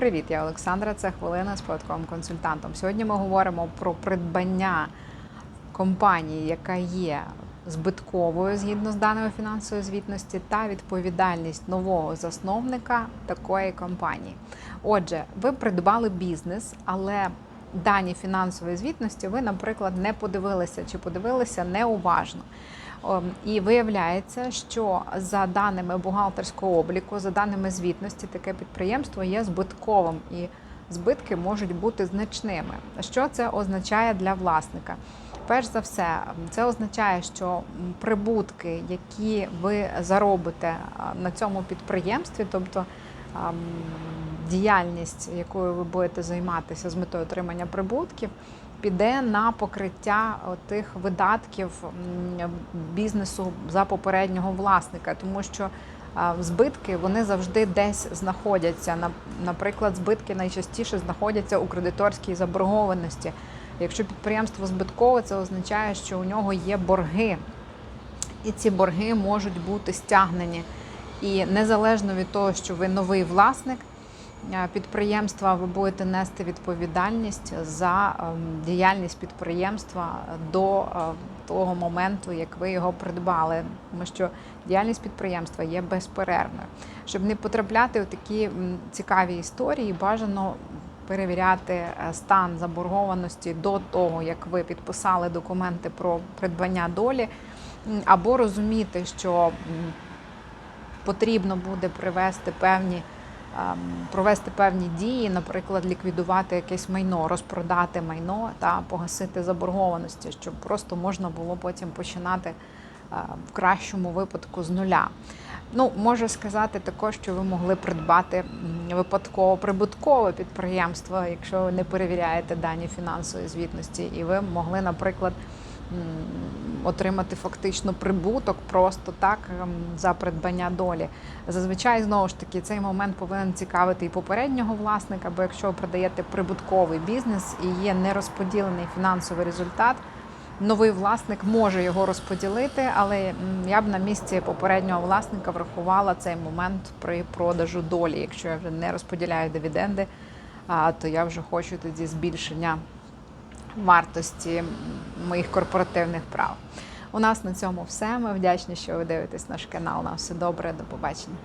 привіт! Я Олександра. Це хвилина з податковим консультантом. Сьогодні ми говоримо про придбання компанії, яка є збитковою згідно з даними фінансової звітності, та відповідальність нового засновника такої компанії. Отже, ви придбали бізнес, але дані фінансової звітності ви, наприклад, не подивилися чи подивилися неуважно. Ом, І виявляється, що за даними бухгалтерського обліку, за даними звітності, таке підприємство є збитковим і збитки можуть бути значними. Що це означає для власника? Перш за все, це означає, що прибутки, які ви заробите на цьому підприємстві, тобто діяльність, якою ви будете займатися з метою отримання прибутків, піде на покриття тих видатків бізнесу за попереднього власника, тому що збитки вони завжди десь знаходяться. Наприклад, збитки найчастіше знаходяться у кредиторській заборгованості. Якщо підприємство збиткове, це означає, що у нього є борги, і ці борги можуть бути стягнені. І незалежно від того, що ви новий власник е, підприємства, ви будете нести відповідальність за ем, діяльність підприємства до е, того моменту, як ви його придбали, тому що діяльність підприємства є безперервною. Щоб не потрапляти у такі цікаві історії, бажано перевіряти е, стан заборгованості до того, як ви підписали документи про придбання долі, або розуміти, що потрібно буде привести певні. Ем, Провести певні дії, наприклад, ліквідувати якесь майно, розпродати майно та погасити заборгованості, щоб просто можна було потім починати е, в кращому випадку з нуля. Ну, можу сказати також, що ви могли придбати випадково прибуткове підприємство, якщо ви не перевіряєте дані фінансової звітності, і ви могли, наприклад, отримати фактично прибуток просто так ем, за придбання долі. Зазвичай знову ж таки цей момент повинен цікавити і попереднього власника, бо якщо ви продаєте прибутковий бізнес і є нерозподілений фінансовий результат. Новий власник може його розподілити, але я б на місці попереднього власника врахувала цей момент при продажу долі. Якщо я вже не розподіляю дивіденди, то я вже хочу тоді збільшення вартості моїх корпоративних прав. У нас на цьому все. Ми вдячні, що ви дивитесь наш канал. На все добре, до побачення.